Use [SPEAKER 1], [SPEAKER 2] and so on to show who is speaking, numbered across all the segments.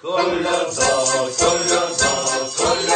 [SPEAKER 1] Kol Yazal, Kol
[SPEAKER 2] Yazal, Kol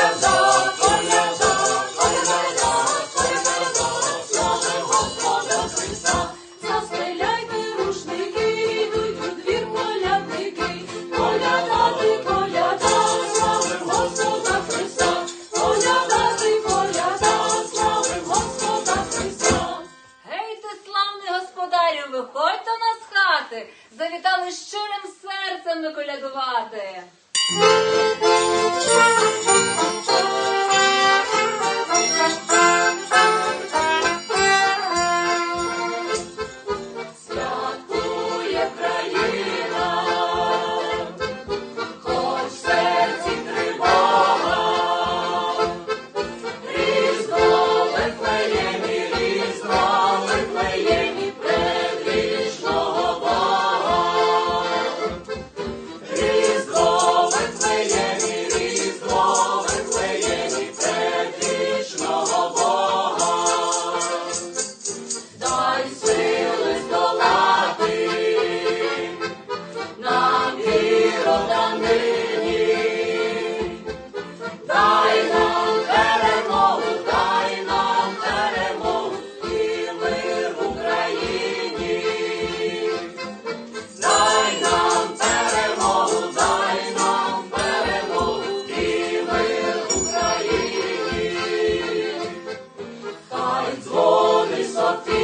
[SPEAKER 2] His only something.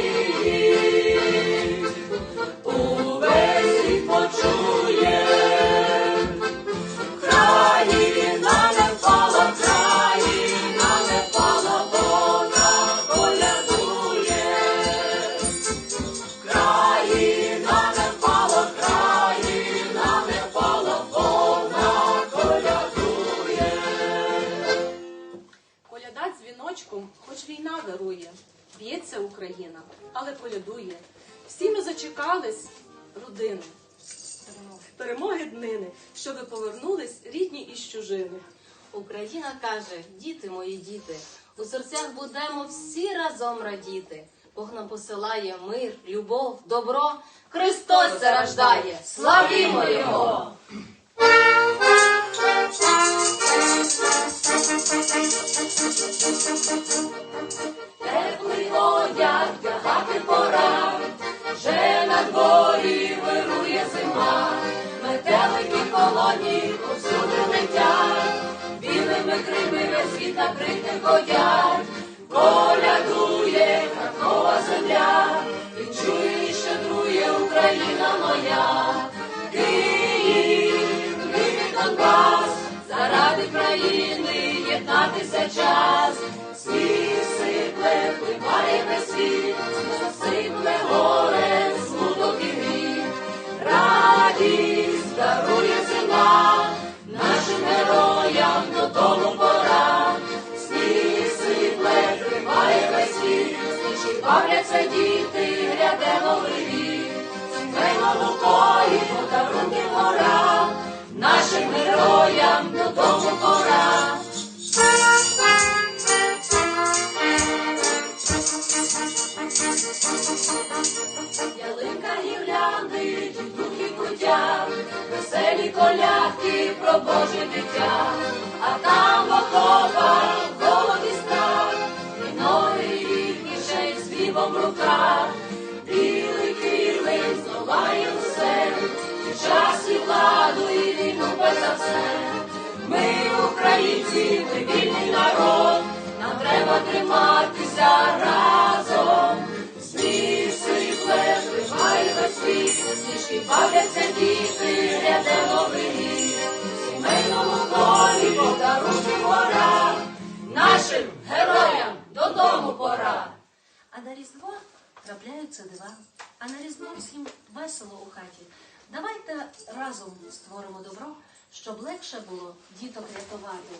[SPEAKER 2] Б'ється Україна, але колядує. Всі ми зачекались родини, перемоги днини, щоби повернулись рідні із чужини.
[SPEAKER 3] Україна каже, діти мої діти, у серцях будемо всі разом радіти. Бог нам посилає мир, любов, добро. Христос зарождає, славімо Його!
[SPEAKER 1] Холодні повсюди летять, білими крими весь світ накритим ходять, колядує харкова земля, і чує і щедрує Україна моя, Київ, Київ Донбас, заради країни єднатися час. Сніг сипле, впливає весь світ, засипле горе, смуток і гріх. Радість сніжки бавляться діти, гряде новий рік. Сімейному колі подарунки гора, нашим героям додому пора. Ялинка гірлянди, духи кутя, веселі колядки про Боже дитя, а там в ми вільний народ, нам треба триматися разом. Сніг сипле, вливає весь світ, бавляться діти, ряде новий рік. Сімейному колі подарунки пора, нашим героям додому пора.
[SPEAKER 4] А на Різдво трапляються дива, а на Різдво всім весело у хаті. Давайте разом створимо добро, щоб легше було діток рятувати.